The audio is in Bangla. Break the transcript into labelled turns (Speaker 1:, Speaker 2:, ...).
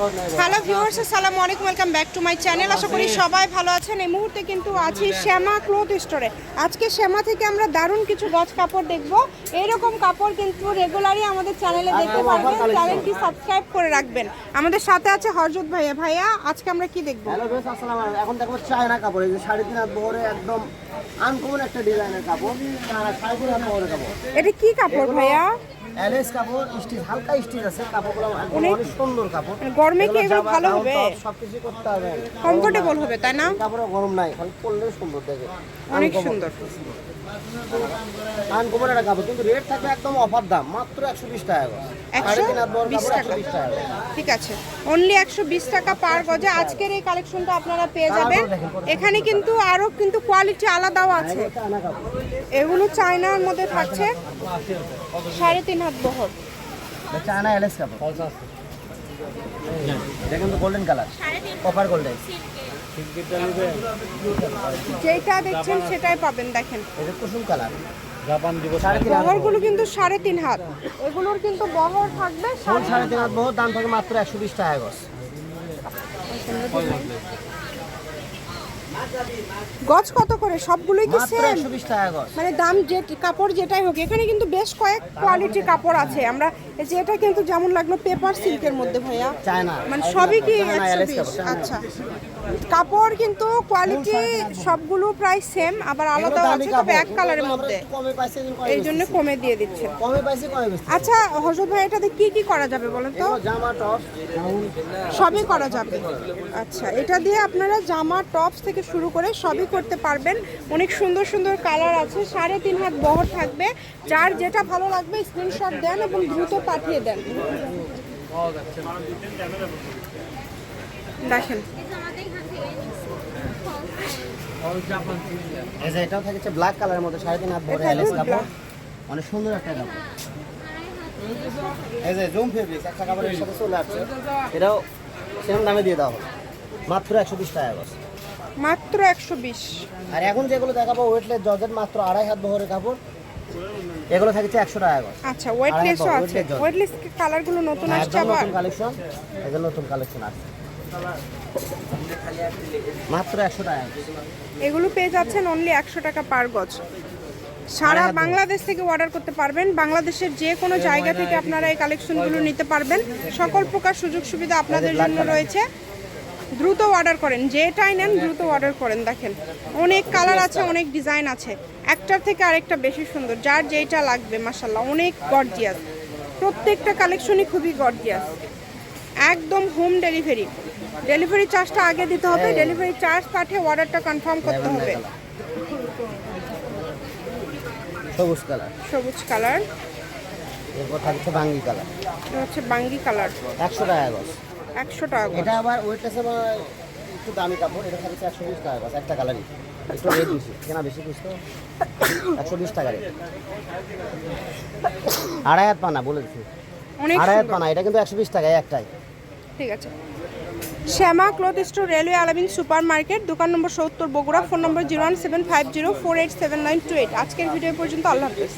Speaker 1: হ্যালো ভিউয়ার্স আসসালামু আলাইকুম welcome back to my channel আশা করি সবাই ভালো আছেন। এই মুহূর্তে কিন্তু আছি শ্যামা ক্লথ স্টোরে। আজকে শ্যামা থেকে আমরা দারুণ কিছু গজ কাপড় দেখব। এইরকম কাপড় কিন্তু রেগুলারই আমাদের চ্যানেলে দেখতে পারবেন। চ্যানেলটি সাবস্ক্রাইব করে রাখবেন। আমাদের সাথে আছে হরজত ভাইয়া। ভাইয়া আজকে আমরা কি দেখব?
Speaker 2: হ্যালো বেশ আসসালাম আলাইকুম। এখন দেখো চায়না কাপড়। এই যে সাড়ে তিন হাত বহরে একদম আনকমন একটা ডিজাইনের কাপড়। সাড়ে তিন হাত বহরের কাপড়।
Speaker 1: এটা কি কাপড় ভাইয়া?
Speaker 2: এলএস কাপড় স্টিচ হালকা স্টিচ আছে কাপড়গুলো
Speaker 1: অনেক-
Speaker 2: অনেক সুন্দর কাপড়।
Speaker 1: মানে গরমে কি এগুলো ভালো হবে?
Speaker 2: সবকিছু করতে হবে।
Speaker 1: কমফোর্টেবল হবে তাই না?
Speaker 2: কাপড় গরম নাই খালি পরলে সুন্দর দেখে।
Speaker 1: অনেক সুন্দর।
Speaker 2: আনকমন একটা কাপড় কিন্তু রেট থাকবে একদম অফার দাম মাত্র একশো বিশ টাকা করে। তিন হাত বহর
Speaker 1: 120
Speaker 2: কাপড় একশো
Speaker 1: টাকা।
Speaker 2: বিশ টাকা
Speaker 1: ঠিক আছে। অনলি একশো বিশ টাকা পার গজে আজকের এই কালেকশনটা আপনারা পেয়ে যাবেন। এখানে কিন্তু আরও কিন্তু কোয়ালিটি আলাদাও আছে।
Speaker 2: এগুলো
Speaker 1: চায়নার মধ্যে থাকছে। সাড়ে তিন হাত বহর।
Speaker 2: চায়না এলএস কাপড়। দেখেন তো গোল্ডেন কালার কপার গোল্ডেন
Speaker 1: যেটা দেখছেন সেটাই পাবেন দেখেন।
Speaker 2: এটা কুসুম কালার। জাপান দিব
Speaker 1: বহরগুলো কিন্তু সাড়ে তিন হাত। এগুলোর কিন্তু বহর থাকবে সাড়ে
Speaker 2: সাড়ে তিন হাত বহর দাম থাকে মাত্র একশো বিশ টাকা গজ।
Speaker 1: গজ কত করে? সবগুলোই কি সেম মানে দাম যে কাপড় যেটাই হোক এখানে কিন্তু বেশ কয়েক কোয়ালিটির কাপড় আছে। আমরা এই যে এটা কিন্তু যেমন লাগল পেপার সিল্কের মধ্যে ভাইয়া। মানে সবই কি। আচ্ছা। কাপড় কিন্তু কোয়ালিটি সবগুলো প্রায় সেম আবার
Speaker 2: আলাদা
Speaker 1: আছে তবে এক কালারের মধ্যে। এই জন্য কমে দিয়ে
Speaker 2: দিচ্ছে।
Speaker 1: আচ্ছা হজরত ভাই এটাতে কি কি করা যাবে বলেন তো?
Speaker 2: জামা টপ
Speaker 1: সবই করা যাবে। আচ্ছা এটা দিয়ে আপনারা জামা টপস থেকে শুরু করে সবই করতে পারবেন। অনেক সুন্দর সুন্দর কালার আছে সাড়ে তিন হাত বহর থাকবে। যার যেটা ভালো লাগবে স্ক্রিনশট দেন এবং দ্রুত পাঠিয়ে দেন। দেখেন।
Speaker 2: এটাও থাকছে ব্ল্যাক কালারের মধ্যে সাড়ে তিন হাত বড়
Speaker 1: এটা
Speaker 2: কাপড়। অনেক সুন্দর একটা কাপড়। এই যে জুম ফেব্রিক্স একটা কাপড়ের সাথে চলে আসছে। এটাও সেরকম দামে দিয়ে দেওয়া হবে। মাত্র একশো বিশ টাকা
Speaker 1: মাত্র একশো বিশ।
Speaker 2: আর এখন যেগুলো দেখাবো ওয়েটলেস জর্জেট মাত্র আড়াই হাত বহরের কাপড়। এগুলো থাকছে একশো টাকা গজ
Speaker 1: আচ্ছা ওয়েটলেসও আছে। ওয়েটলেস কালারগুলো নতুন আসছে
Speaker 2: একদম
Speaker 1: আবার?
Speaker 2: নতুন কালেকশন এদের নতুন কালেকশন আছে। মাত্র একশো টাকা
Speaker 1: এগুলো পেয়ে যাচ্ছেন অনলি একশো টাকা পার গজ। সারা বাংলাদেশ থেকে অর্ডার করতে পারবেন। বাংলাদেশের যে কোনো জায়গা থেকে আপনারা এই কালেকশনগুলো নিতে পারবেন। সকল প্রকার সুযোগ সুবিধা আপনাদের জন্য রয়েছে। দ্রুত অর্ডার করেন। যেটাই নেন দ্রুত অর্ডার করেন দেখেন। অনেক কালার আছে অনেক ডিজাইন আছে। একটার থেকে আরেকটা বেশি সুন্দর। যার যেটা লাগবে মাসাল্লাহ অনেক গর্জিয়াস প্রত্যেকটা কালেকশনই খুবই গর্জিয়াস একদম হোম ডেলিভারি ডেলিভারি চার্জটা আগে দিতে হবে ডেলিভারি চার্জ পাঠিয়ে অর্ডারটা কনফার্ম করতে হবে।
Speaker 2: সবুজ কালার
Speaker 1: সবুজ কালার
Speaker 2: এরপর থাকছে বাঙ্গি কালার
Speaker 1: এটা হচ্ছে বাঙ্গি কালার
Speaker 2: একশো টাকা গজ।
Speaker 1: একশো টাকা
Speaker 2: এটা আবার ওয়েটলেসে একটু দামি কাপড় এটা থাকছে একশো বিশ টাকা গজ একটা কালারই একটু রেট বেশি কেনা বেশি পিস তো? একশো বিশ টাকা রেট আড়াই হাত পানা বলে দিচ্ছি
Speaker 1: অনেক
Speaker 2: আড়াই হাত পানা এটা কিন্তু একশো বিশ টাকা একটাই।
Speaker 1: ঠিক আছে। Shyama cloth store railway Alamin super market দোকান নম্বর সত্তর Bogura phone number zero one seven five zero four eight seven nine two eight. আজকের ভিডিও পর্যন্ত আল্লাহ হাফেজ।